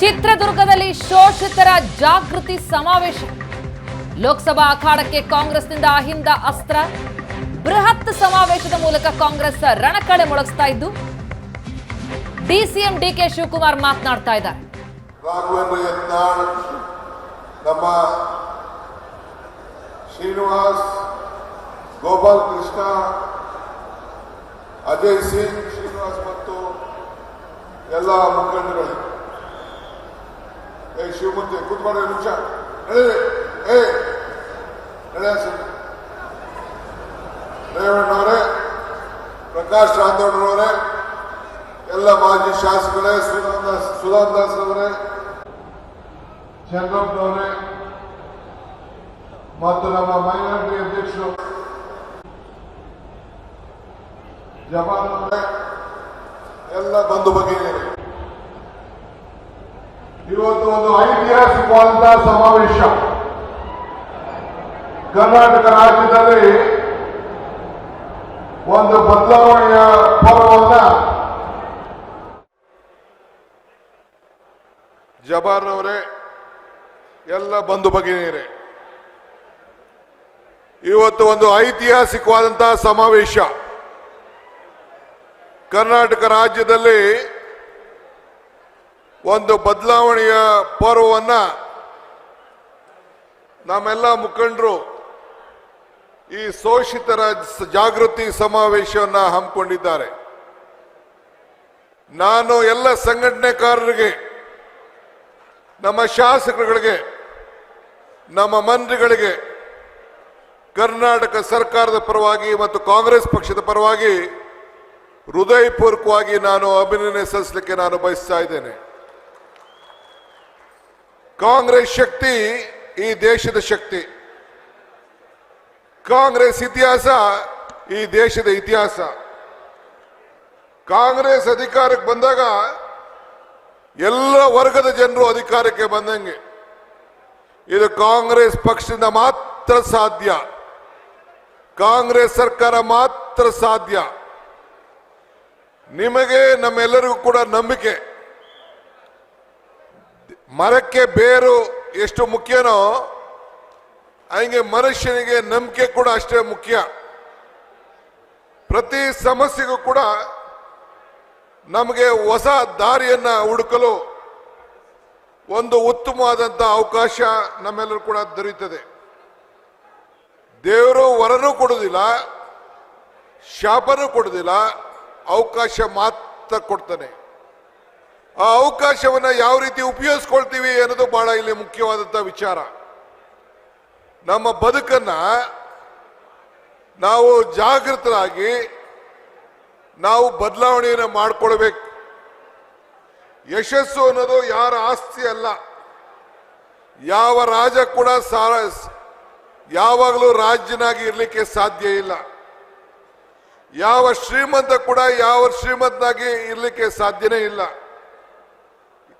ಚಿತ್ರದುರ್ಗದಲ್ಲಿ ಶೋಷಿತರ ಜಾಗೃತಿ ಸಮಾವೇಶ. ಲೋಕಸಭಾ ಅಖಾಡಕ್ಕೆ ಕಾಂಗ್ರೆಸ್ನಿಂದ ಅಹಿಂದ ಅಸ್ತ್ರ. ಬೃಹತ್ ಸಮಾವೇಶದ ಮೂಲಕ ಕಾಂಗ್ರೆಸ್ ರಣಕಳೆ ಮೊಳಗಿಸ್ತಾ ಇದ್ದು, ಡಿಸಿಎಂ ಡಿಕೆ ಶಿವಕುಮಾರ್ ಮಾತನಾಡ್ತಾ ಇದ್ದಾರೆ. ಶ್ರೀನಿವಾಸ್, ಗೋಪಾಲ್ ಕೃಷ್ಣ, ಅಜಯ್ ಸಿಂಗ್, ಶ್ರೀನಿವಾಸ್ ಮತ್ತು ಎಲ್ಲ ಮುಖಂಡಗಳು ಏ ಶಿವಮೂರ್ತಿ ಕೂತ್ಕೊಳ್ಳಿ ನಿಮಿಷ ನಡೀರಿ ಏ ನಡೆಯ ರೇವಣ್ಣವರೇ ಪ್ರಕಾಶ್ ರಾಥೋಡ್ರವರೇ ಎಲ್ಲ ಮಾಜಿ ಶಾಸಕರೇ ಶ್ರೀಮಂತ ಸುಧಾಮದಾಸ್ ಅವರೇ ಚಂದ್ರಪ್ಪನವರೇ ಮತ್ತು ನಮ್ಮ ಮೈನಾರಿಟಿ ಅಧ್ಯಕ್ಷರು ಜಮಾನ್ ಅವರೇ ಎಲ್ಲ ಬಂಧು ಭಗಿನಿಯರೇ ಇವತ್ತು ಒಂದು ಐತಿಹಾಸಿಕವಾದಂತಹ ಸಮಾವೇಶ. ಕರ್ನಾಟಕ ರಾಜ್ಯದಲ್ಲಿ ಒಂದು ಬದಲಾವಣೆಯ ಜಬಾರ್ ಅವರೇ ಎಲ್ಲ ಬಂಧು ಭಗಿನಿಯರೇ, ಇವತ್ತು ಒಂದು ಐತಿಹಾಸಿಕವಾದಂತಹ ಸಮಾವೇಶ. ಕರ್ನಾಟಕ ರಾಜ್ಯದಲ್ಲಿ ಒಂದು ಬದಲಾವಣೆಯ ಪರ್ವವನ್ನು ನಮ್ಮೆಲ್ಲ ಮುಖಂಡರು ಈ ಶೋಷಿತರ ಜಾಗೃತಿ ಸಮಾವೇಶವನ್ನ ಹಮ್ಮಿಕೊಂಡಿದ್ದಾರೆ. ನಾನು ಎಲ್ಲ ಸಂಘಟನೆಕಾರರಿಗೆ, ನಮ್ಮ ಶಾಸಕರುಗಳಿಗೆ, ನಮ್ಮ ಮಂತ್ರಿಗಳಿಗೆ, ಕರ್ನಾಟಕ ಸರ್ಕಾರದ ಪರವಾಗಿ ಮತ್ತು ಕಾಂಗ್ರೆಸ್ ಪಕ್ಷದ ಪರವಾಗಿ ಹೃದಯಪೂರ್ವಕವಾಗಿ ನಾನು ಅಭಿನಂದನೆ ಸಲ್ಲಿಸಲಿಕ್ಕೆ ನಾನು ಬಯಸ್ತಾ ಇದ್ದೇನೆ. ಕಾಂಗ್ರೆಸ್ ಶಕ್ತಿ ಈ ದೇಶದ ಶಕ್ತಿ. ಕಾಂಗ್ರೆಸ್ ಇತಿಹಾಸ ಈ ದೇಶದ ಇತಿಹಾಸ. ಕಾಂಗ್ರೆಸ್ ಅಧಿಕಾರಕ್ಕೆ ಬಂದಾಗ ಎಲ್ಲ ವರ್ಗದ ಜನರು ಅಧಿಕಾರಕ್ಕೆ ಬಂದಂಗೆ. ಇದು ಕಾಂಗ್ರೆಸ್ ಪಕ್ಷದಿಂದ ಮಾತ್ರ ಸಾಧ್ಯ. ಕಾಂಗ್ರೆಸ್ ಸರ್ಕಾರ ಮಾತ್ರ ಸಾಧ್ಯ. ನಿಮಗೆ ನಮ್ಮೆಲ್ಲರಿಗೂ ಕೂಡ ನಂಬಿಕೆ. ಮರಕ್ಕೆ ಬೇರು ಎಷ್ಟು ಮುಖ್ಯನೋ, ಹಂಗೆ ಮನುಷ್ಯನಿಗೆ ನಂಬಿಕೆ ಕೂಡ ಅಷ್ಟೇ ಮುಖ್ಯ. ಪ್ರತಿ ಸಮಸ್ಯೆಗೂ ಕೂಡ ನಮಗೆ ಹೊಸ ದಾರಿಯನ್ನ ಹುಡುಕಲು ಒಂದು ಉತ್ತಮವಾದಂಥ ಅವಕಾಶ ನಮ್ಮೆಲ್ಲರೂ ಕೂಡ ದೊರೆಯುತ್ತದೆ. ದೇವರು ವರನೂ ಕೊಡುವುದಿಲ್ಲ ಶಾಪನೂ ಕೊಡುವುದಿಲ್ಲ ಅವಕಾಶ ಮಾತ್ರ ಕೊಡ್ತಾನೆ. ಆ ಅವಕಾಶವನ್ನ ಯಾವ ರೀತಿ ಉಪಯೋಗಿಸ್ಕೊಳ್ತೀವಿ ಅನ್ನೋದು ಬಹಳ ಇಲ್ಲಿ ಮುಖ್ಯವಾದಂಥ ವಿಚಾರ. ನಮ್ಮ ಬದುಕನ್ನ ನಾವು ಜಾಗೃತರಾಗಿ ನಾವು ಬದಲಾವಣೆಯನ್ನು ಮಾಡಿಕೊಳ್ಬೇಕು. ಯಶಸ್ಸು ಅನ್ನೋದು ಯಾರ ಆಸ್ತಿ ಅಲ್ಲ. ಯಾವ ರಾಜ ಕೂಡ ಸಾರ ಯಾವಾಗಲೂ ರಾಜ್ಯನಾಗಿ ಇರಲಿಕ್ಕೆ ಸಾಧ್ಯ ಇಲ್ಲ. ಯಾವ ಶ್ರೀಮಂತ ಕೂಡ ಯಾವ ಶ್ರೀಮಂತನಾಗಿ ಇರಲಿಕ್ಕೆ ಸಾಧ್ಯನೇ ಇಲ್ಲ.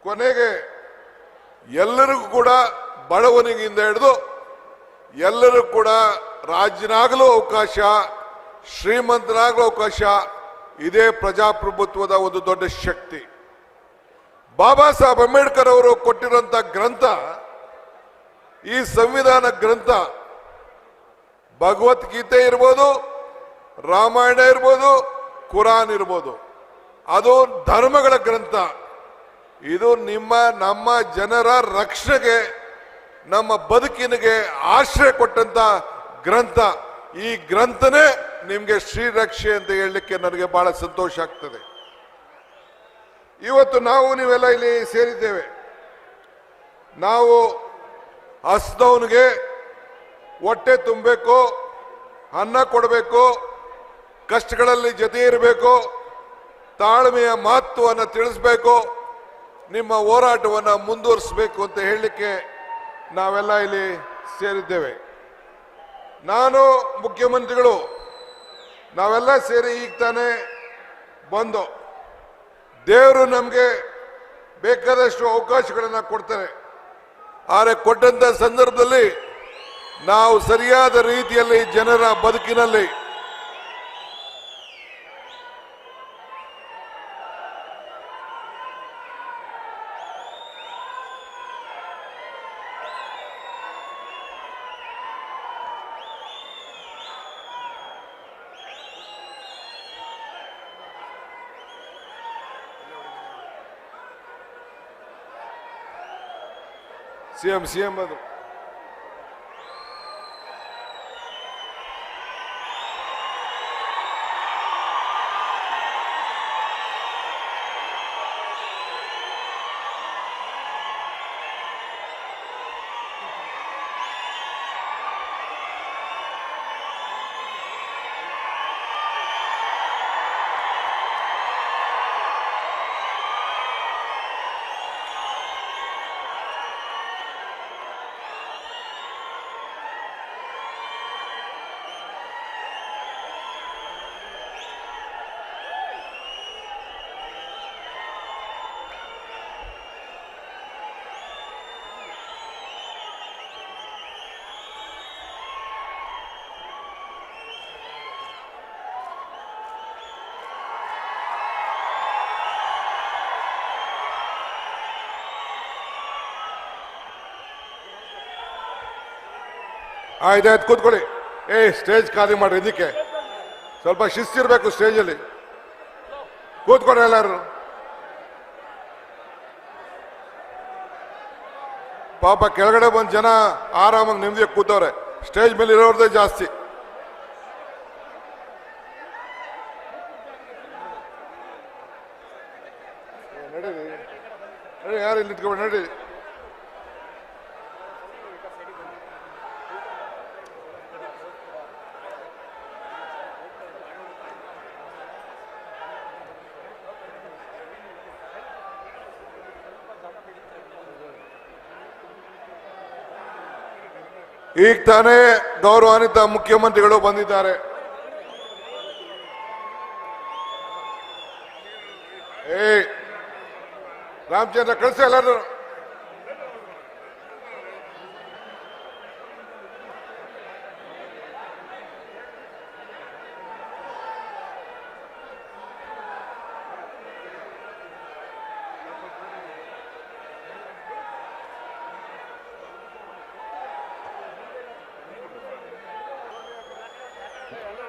ಕೊನೆಗೆ ಎಲ್ಲರಿಗೂ ಕೂಡ ಬಡವನಿಗಿಂದ ಹಿಡಿದು ಎಲ್ಲರೂ ಕೂಡ ರಾಜ್ಯನಾಗಲು ಅವಕಾಶ, ಶ್ರೀಮಂತನಾಗಲು ಅವಕಾಶ, ಇದೇ ಪ್ರಜಾಪ್ರಭುತ್ವದ ಒಂದು ದೊಡ್ಡ ಶಕ್ತಿ. ಬಾಬಾ ಸಾಹೇಬ್ ಅಂಬೇಡ್ಕರ್ ಅವರು ಕೊಟ್ಟಿರುವಂತ ಗ್ರಂಥ, ಈ ಸಂವಿಧಾನ ಗ್ರಂಥ ಭಗವದ್ಗೀತೆ ಇರ್ಬೋದು, ರಾಮಾಯಣ ಇರ್ಬೋದು, ಕುರಾನ್ ಇರ್ಬೋದು, ಅದು ಧರ್ಮಗಳ ಗ್ರಂಥ. ಇದು ನಿಮ್ಮ, ನಮ್ಮ ಜನರ ರಕ್ಷಣೆಗೆ, ನಮ್ಮ ಬದುಕಿನಿಗೆ ಆಶ್ರಯ ಕೊಟ್ಟಂತ ಗ್ರಂಥ. ಈ ಗ್ರಂಥನೇ ನಿಮಗೆ ಶ್ರೀರಕ್ಷೆ ಅಂತ ಹೇಳಲಿಕ್ಕೆ ನನಗೆ ಬಹಳ ಸಂತೋಷ ಆಗ್ತದೆ. ಇವತ್ತು ನಾವು ನೀವೆಲ್ಲ ಇಲ್ಲಿ ಸೇರಿದ್ದೇವೆ. ನಾವು ಹಸ್ದವನಿಗೆ ಹೊಟ್ಟೆ ತುಂಬಬೇಕು, ಅನ್ನ ಕೊಡಬೇಕು, ಕಷ್ಟಗಳಲ್ಲಿ ಜೊತೆ ಇರಬೇಕು ತಾಳ್ಮೆಯ ಮಹತ್ವವನ್ನು ತಿಳಿಸ್ಬೇಕು. ನಿಮ್ಮ ಹೋರಾಟವನ್ನು ಮುಂದುವರಿಸಬೇಕು ಅಂತ ಹೇಳಲಿಕ್ಕೆ ನಾವೆಲ್ಲ ಇಲ್ಲಿ ಸೇರಿದ್ದೇವೆ. ನಾನು, ಮುಖ್ಯಮಂತ್ರಿಗಳು, ನಾವೆಲ್ಲ ಸೇರಿ ಈಗ ತಾನೇ ಬಂದು ದೇವರು ನಮಗೆ ಬೇಕಾದಷ್ಟು ಅವಕಾಶಗಳನ್ನು ಕೊಡ್ತಾರೆ. ಆದರೆ ಕೊಟ್ಟಂತ ಸಂದರ್ಭದಲ್ಲಿ ನಾವು ಸರಿಯಾದ ರೀತಿಯಲ್ಲಿ ಜನರ ಬದುಕಿನಲ್ಲಿ sim sim siga-me. ಆಯ್ತಾಯ್ತು ಕೂತ್ಕೊಳ್ಳಿ. ಏ, ಸ್ಟೇಜ್ ಖಾಲಿ ಮಾಡ್ರಿ ಇದಕ್ಕೆ. ಸ್ವಲ್ಪ ಶಿಸ್ತಿರ್ಬೇಕು ಸ್ಟೇಜಲ್ಲಿ. ಕೂತ್ಕೊಳ್ಳಿ ಎಲ್ಲರೂ. ಪಾಪ ಕೆಳಗಡೆ ಬಂದು ಜನ ಆರಾಮಾಗಿ ನೆಮ್ಮದಿಯಾಗಿ ಕೂತವ್ರೆ. ಸ್ಟೇಜ್ ಮೇಲೆ ಇರೋರ್ದೇ ಜಾಸ್ತಿ ಯಾರು ಇಲ್ಲಿ ನಿಂತ್ಕೊಂಡು ನಡಿ ಈಗ ತಾನೇ ಗೌರವಾನ್ವಿತ ಮುಖ್ಯಮಂತ್ರಿಗಳು ಬಂದಿದ್ದಾರೆ. ಏ ರಾಮಚಂದ್ರ ಕಳಿಸಿ ಎಲ್ಲರೂ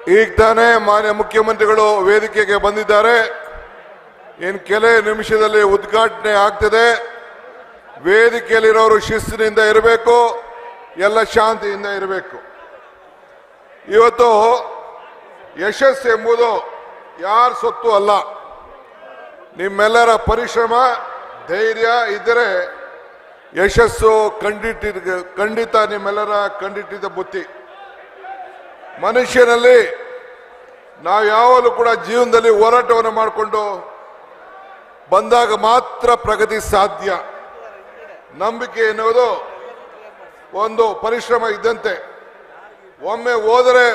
ಈಗ ತಾನೇ ಮಾನ್ಯ ಮುಖ್ಯಮಂತ್ರಿಗಳು ವೇದಿಕೆಗೆ ಬಂದಿದ್ದಾರೆ. ಇನ್ ಕೆಲ ನಿಮಿಷದಲ್ಲಿ ಉದ್ಘಾಟನೆ ಆಗ್ತದೆ. ವೇದಿಕೆಯಲ್ಲಿರೋರು ಶಿಸ್ತಿನಿಂದ ಇರಬೇಕು, ಎಲ್ಲ ಶಾಂತಿಯಿಂದ ಇರಬೇಕು. ಇವತ್ತು ಯಶಸ್ಸು ಎಂಬುದು ಯಾರ ಸೊತ್ತು ಅಲ್ಲ. ನಿಮ್ಮೆಲ್ಲರ ಪರಿಶ್ರಮ, ಧೈರ್ಯ ಇದ್ದರೆ ಯಶಸ್ಸು ಖಂಡಿತ ಖಂಡಿತ ನಿಮ್ಮೆಲ್ಲರ ಖಂಡಿತ ಬುತ್ತಿ. ಮನುಷ್ಯನಲ್ಲಿ ನಾವು ಯಾವಾಗಲೂ ಕೂಡ ಜೀವನದಲ್ಲಿ ಹೋರಾಟವನ್ನು ಮಾಡಿಕೊಂಡು ಬಂದಾಗ ಮಾತ್ರ ಪ್ರಗತಿ ಸಾಧ್ಯ. ನಂಬಿಕೆ ಎನ್ನುವುದು ಒಂದು ಪರಿಶ್ರಮ ಇದ್ದಂತೆ. ಒಮ್ಮೆ ಹೋದರೆ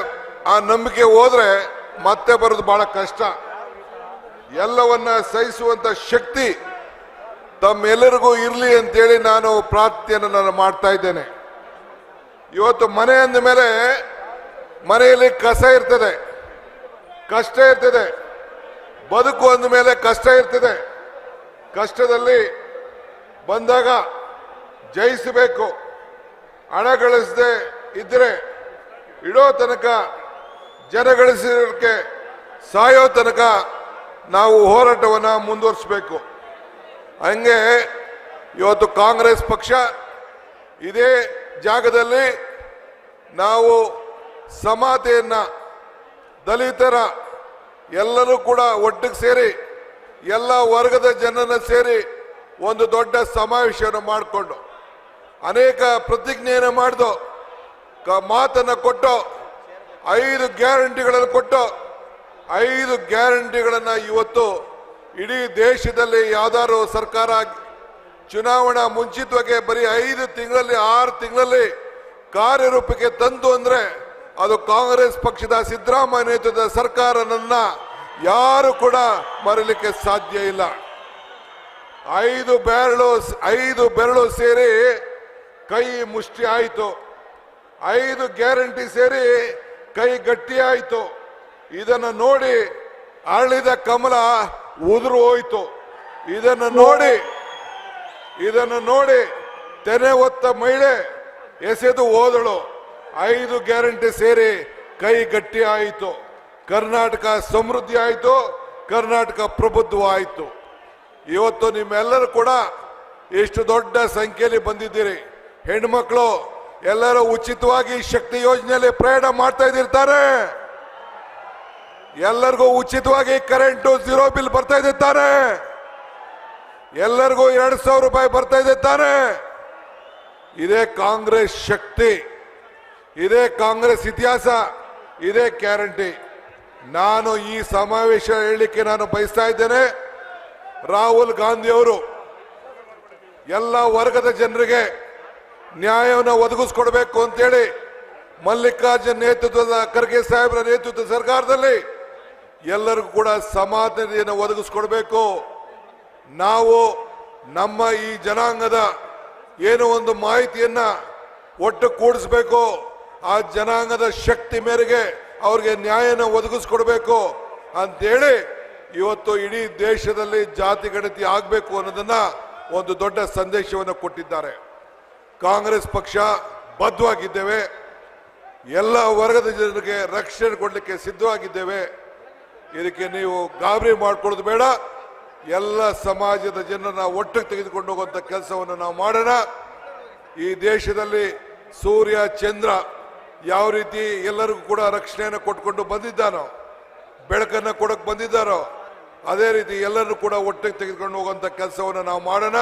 ಆ ನಂಬಿಕೆ ಹೋದರೆ ಮತ್ತೆ ಬರೋದು ಬಹಳ ಕಷ್ಟ. ಎಲ್ಲವನ್ನ ಸಹಿಸುವಂತ ಶಕ್ತಿ ತಮ್ಮೆಲ್ಲರಿಗೂ ಇರಲಿ ಅಂತೇಳಿ ನಾನು ಪ್ರಾರ್ಥನೆಯನ್ನು ನಾನು ಮಾಡ್ತಾ ಇದ್ದೇನೆ. ಇವತ್ತು ಮನೆ ಅಂದ ಮೇಲೆ ಮನೆಯಲ್ಲಿ ಕಸ ಇರ್ತದೆ. ಕಷ್ಟ ಇರ್ತದೆ. ಬದುಕು ಅಂದ ಮೇಲೆ ಕಷ್ಟ ಇರ್ತದೆ. ಕಷ್ಟದಲ್ಲಿ ಬಂದಾಗ ಜಯಿಸಬೇಕು. ಹಣ ಗಳಿಸದೆ ಇದ್ರೆ ಇಡೋ ತನಕ ಜನ ಗಳಿಸಿದಕ್ಕೆ ಸಾಯೋ ತನಕ ನಾವು ಹೋರಾಟವನ್ನು ಮುಂದುವರಿಸಬೇಕು. ಹಂಗೆ ಇವತ್ತು ಕಾಂಗ್ರೆಸ್ ಪಕ್ಷ ಇದೇ ಜಾಗದಲ್ಲಿ ನಾವು ಸಮಾತೆಯನ್ನ ದಲಿತರ ಎಲ್ಲರೂ ಕೂಡ ಒಟ್ಟಿಗೆ ಸೇರಿ, ಎಲ್ಲ ವರ್ಗದ ಜನರನ್ನ ಸೇರಿ ಒಂದು ದೊಡ್ಡ ಸಮಾವೇಶವನ್ನು ಮಾಡಿಕೊಂಡು ಅನೇಕ ಪ್ರತಿಜ್ಞೆಯನ್ನು ಮಾಡಿದು ಮಾತನ್ನ ಕೊಟ್ಟು, ಐದು ಗ್ಯಾರಂಟಿಗಳನ್ನು ಕೊಟ್ಟು, ಐದು ಗ್ಯಾರಂಟಿಗಳನ್ನು ಇವತ್ತು ಇಡೀ ದೇಶದಲ್ಲಿ ಯಾವ್ದಾದ್ರು ಸರ್ಕಾರ ಚುನಾವಣಾ ಮುಂಚಿತವಾಗಿ ಬರೀ ಐದು ತಿಂಗಳಲ್ಲಿ, ಆರು ತಿಂಗಳಲ್ಲಿ ಕಾರ್ಯರೂಪಕ್ಕೆ ತಂದು ಅಂದ್ರೆ ಅದು ಕಾಂಗ್ರೆಸ್ ಪಕ್ಷದ ಸಿದ್ದರಾಮಯ್ಯ ನೇತೃತ್ವದ ಸರ್ಕಾರನನ್ನ ಯಾರು ಕೂಡ ಮರಲಿಕ್ಕೆ ಸಾಧ್ಯ ಇಲ್ಲ. ಐದು ಬೆರಳು ಐದು ಬೆರಳು ಸೇರಿ ಕೈ ಮುಷ್ಟಿ ಆಯಿತು. ಐದು ಗ್ಯಾರಂಟಿ ಸೇರಿ ಕೈ ಗಟ್ಟಿ ಆಯಿತು. ಇದನ್ನು ನೋಡಿ ಅರಳಿದ ಕಮಲ ಉದುರು ಹೋಯಿತು. ಇದನ್ನು ನೋಡಿ ಇದನ್ನು ನೋಡಿ ತೆನೆ ಹೊತ್ತ ಮಹಿಳೆ ಎಸೆದು ಹೋದಳು. ಐದು ಗ್ಯಾರಂಟಿ ಸೇರಿ ಕೈ ಗಟ್ಟಿ ಆಯಿತು. ಕರ್ನಾಟಕ ಸಮೃದ್ಧಿ ಆಯಿತು, ಕರ್ನಾಟಕ ಪ್ರಬುದ್ಧವಾಯಿತು ಇವತ್ತು ನಿಮ್ಮೆಲ್ಲರೂ ಕೂಡ ಎಷ್ಟು ದೊಡ್ಡ ಸಂಖ್ಯೆಯಲ್ಲಿ ಬಂದಿದ್ದೀರಿ. ಹೆಣ್ಮಕ್ಳು, ಎಲ್ಲರೂ ಉಚಿತವಾಗಿ ಶಕ್ತಿ ಯೋಜನೆಯಲ್ಲಿ ಪ್ರಯಾಣ ಮಾಡ್ತಾ ಇದ್ದಿರ್ತಾರೆ. ಎಲ್ಲರಿಗೂ ಉಚಿತವಾಗಿ ಕರೆಂಟು ಜೀರೋ ಬಿಲ್ ಬರ್ತಾ ಇದ್ದಾರೆ ಎಲ್ಲರಿಗೂ ಎರಡು ಸಾವಿರ ರೂಪಾಯಿ ಬರ್ತಾ ಇದ್ದಾರೆ ಇದೇ ಕಾಂಗ್ರೆಸ್ ಶಕ್ತಿ. ಇದೇ ಕಾಂಗ್ರೆಸ್ ಇತಿಹಾಸ, ಇದೇ ಗ್ಯಾರಂಟಿ. ನಾನು ಈ ಸಮಾವೇಶ ಹೇಳಲಿಕ್ಕೆ ನಾನು ಬಯಸ್ತಾ ಇದ್ದೇನೆ. ರಾಹುಲ್ ಗಾಂಧಿ ಅವರು ಎಲ್ಲ ವರ್ಗದ ಜನರಿಗೆ ನ್ಯಾಯವನ್ನು ಒದಗಿಸ್ಕೊಡ್ಬೇಕು ಅಂತೇಳಿ ಮಲ್ಲಿಕಾರ್ಜುನ್ ನೇತೃತ್ವದ ಖರ್ಗೆ ಸಾಹೇಬರ ನೇತೃತ್ವದ ಸರ್ಕಾರದಲ್ಲಿ ಎಲ್ಲರಿಗೂ ಕೂಡ ಸಮಾನತೆಯನ್ನು ಒದಗಿಸ್ಕೊಡ್ಬೇಕು. ನಾವು ನಮ್ಮ ಈ ಜನಾಂಗದ ಏನೋ ಒಂದು ಮಾಹಿತಿಯನ್ನ ಒಟ್ಟು ಕೂಡಿಸ್ಬೇಕು. ಆ ಜನಾಂಗದ ಶಕ್ತಿ ಮೇರೆಗೆ ಅವ್ರಿಗೆ ನ್ಯಾಯನ ಒದಗಿಸ್ಕೊಡ್ಬೇಕು ಅಂತೇಳಿ ಇವತ್ತು ಇಡೀ ದೇಶದಲ್ಲಿ ಜಾತಿ ಗಣತಿ ಆಗಬೇಕು ಅನ್ನೋದನ್ನ ಒಂದು ದೊಡ್ಡ ಸಂದೇಶವನ್ನು ಕೊಟ್ಟಿದ್ದಾರೆ. ಕಾಂಗ್ರೆಸ್ ಪಕ್ಷ ಬದ್ಧವಾಗಿದ್ದೇವೆ. ಎಲ್ಲ ವರ್ಗದ ಜನರಿಗೆ ರಕ್ಷಣೆ ಕೊಡಲಿಕ್ಕೆ ಸಿದ್ಧವಾಗಿದ್ದೇವೆ. ಇದಕ್ಕೆ ನೀವು ಗಾಬರಿ ಮಾಡ್ಕೊಳ್ಳೋದು ಬೇಡ. ಎಲ್ಲ ಸಮಾಜದ ಜನರನ್ನ ಒಟ್ಟಿಗೆ ತೆಗೆದುಕೊಂಡು ಹೋಗುವಂತ ಕೆಲಸವನ್ನು ನಾವು ಮಾಡೋಣ. ಈ ದೇಶದಲ್ಲಿ ಸೂರ್ಯ, ಚಂದ್ರ ಯಾವ ರೀತಿ ಎಲ್ಲರಿಗೂ ಕೂಡ ರಕ್ಷಣೆಯನ್ನು ಕೊಟ್ಕೊಂಡು ಬಂದಿದ್ದಾನೋ, ಬೆಳಕನ್ನು ಕೊಡಕ್ಕೆ ಬಂದಿದ್ದಾರೋ ಅದೇ ರೀತಿ ಎಲ್ಲರೂ ಕೂಡ ಒಟ್ಟಿಗೆ ತೆಗೆದುಕೊಂಡು ಹೋಗುವಂಥ ಕೆಲಸವನ್ನು ನಾವು ಮಾಡೋಣ.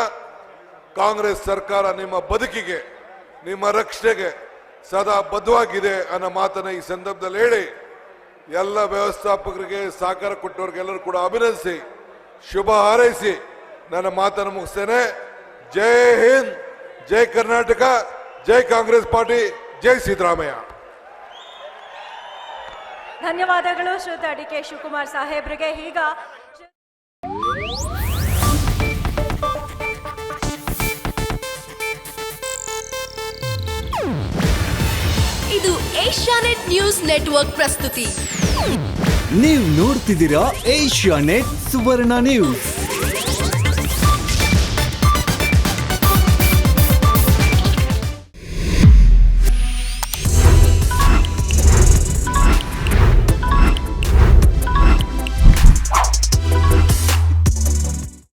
ಕಾಂಗ್ರೆಸ್ ಸರ್ಕಾರ ನಿಮ್ಮ ಬದುಕಿಗೆ, ನಿಮ್ಮ ರಕ್ಷಣೆಗೆ ಸದಾ ಬದ್ಧವಾಗಿದೆ ಅನ್ನೋ ಮಾತನ್ನು ಈ ಸಂದರ್ಭದಲ್ಲಿ ಹೇಳಿ, ಎಲ್ಲ ವ್ಯವಸ್ಥಾಪಕರಿಗೆ ಸಹಕಾರ ಕೊಟ್ಟವ್ರಿಗೆಲ್ಲರೂ ಕೂಡ ಅಭಿನಂದಿಸಿ, ಶುಭ ಹಾರೈಸಿ. ನನ್ನ ಮಾತನ್ನು ಮುಗಿಸ್ತೇನೆ. ಜೈ ಹಿಂದ್, ಜೈ ಕರ್ನಾಟಕ, ಜೈ ಕಾಂಗ್ರೆಸ್ ಪಾರ್ಟಿ. ಜೈ ಸಿದ್ದರಾಮಯ್ಯ. ಧನ್ಯವಾದಗಳು ಶ್ರೀತ ಡಿ ಕೆ ಶಿವಕುಮಾರ್ ಸಾಹೇಬ್ರಿಗೆ. ಈಗ ಇದು ಏಷ್ಯಾನೆಟ್ ನ್ಯೂಸ್ ನೆಟ್ವರ್ಕ್ ಪ್ರಸ್ತುತಿ. ನೀವು ನೋಡ್ತಿದ್ದೀರಾ ಏಷ್ಯಾ ನೆಟ್ ಸುವರ್ಣ ನ್ಯೂಸ್.